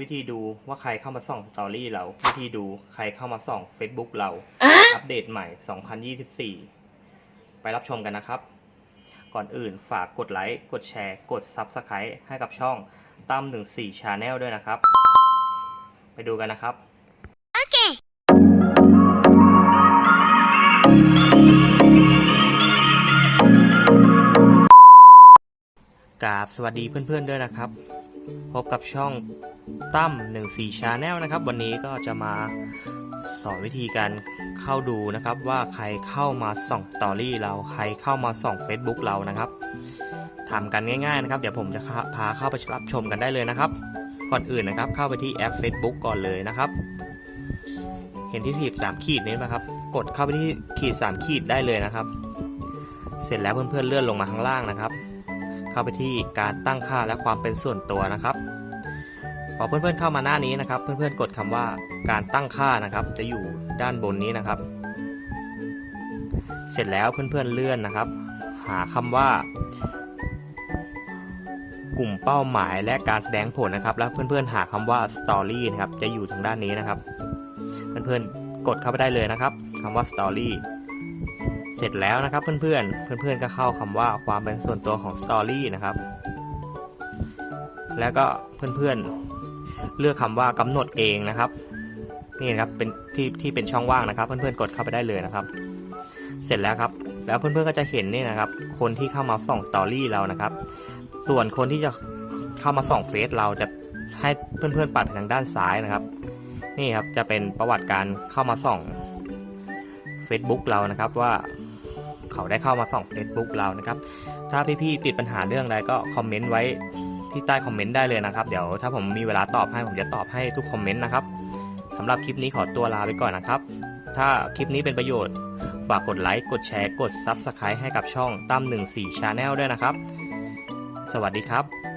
วิธีดูว่าใครเข้ามาส่องสตอรี่เรา วิธีดูใครเข้ามาส่อง Facebook เรา อัปเดตใหม่ 2024 ไปรับชมกันนะครับ ก่อนอื่นฝากกดไลค์ กดแชร์ กด Subscribe ให้กับช่องตั้ม14 Channel ด้วยนะครับ ไปดูกันนะครับกราบสวัสดีเพื่อนๆด้วยนะครับ พบกับช่อง ตั้ม14 Channel นะครับ วันนี้ก็จะมาสอนวิธีการเข้าดูนะครับ ว่าใครเข้ามาส่องสตอรี่เราใครเข้ามาส่อง Facebook เรานะครับทำกันง่ายๆนะครับ เดี๋ยวผมจะพาเข้าไปรับชมกันได้เลยนะครับ ก่อนอื่นนะครับเข้าไปที่แอป Facebook ก่อนเลยนะครับ เห็นที่ขีด3ขีดนี้ไหมครับ กดเข้าไปที่ขีด3ขีดได้เลยนะครับ เสร็จแล้วเพื่อนๆเลื่อนลงมาข้างล่างนะครับ เข้าไปที่การตั้งค่าและความเป็นส่วนตัวนะครับ อเพื่อนๆเข้ามาหน้านี้นะครับ เพื่อนๆกดคำว่าการตั้งค่านะครับ จะอยู่ด้านบนนี้นะครับ เสร็จแล้วเพื่อนๆเลื่อนนะครับ หาคำว่า กลุ่มเป้าหมายและการแสดงผลนะครับ แล้วเพื่อนๆหาคำว่า Story นะครับจะอยู่ทางด้านนี้นะครับ เพื่อนๆกดเข้าไปได้เลยนะครับคำว่า Story เสร็จแล้วนะครับเพื่อนๆ เพื่อนๆก็เข้าคำว่าความเป็นส่วนตัวของสตอรี่นะครับ แล้วก็เพื่อนๆ เลือกคำว่ากำหนดเองนะครับ นี่นะครับเป็นที่ที่เป็นช่องว่างนะครับ เพื่อนๆกดเข้าไปได้เลยนะครับ เสร็จแล้วครับ แล้วเพื่อนๆก็จะเห็นนี่นะครับ คนที่เข้ามาส่องสตอรี่เรานะครับ ส่วนคนที่จะเข้ามาส่องเฟซเราจะให้เพื่อนๆปัดไปทางด้านซ้ายนะครับ นี่ครับจะเป็นประวัติการเข้ามาส่อง Facebook เรานะครับว่าเขาได้เข้ามาส่อง Facebook เรานะครับ ถ้าพี่ๆติดปัญหาเรื่องใดก็คอมเมนต์ไว้ ที่ใต้คอมเมนต์ได้เลยนะครับ เดี๋ยวถ้าผมมีเวลาตอบให้ผมจะตอบให้ทุกคอมเมนต์นะครับสำหรับคลิปนี้ขอตัวลาไปก่อนนะครับ ถ้าคลิปนี้เป็นประโยชน์ ฝากกดไลค์ กดแชร์ กด Subscribe ให้กับช่องตั้ม14 Channel ด้วยนะครับ สวัสดีครับ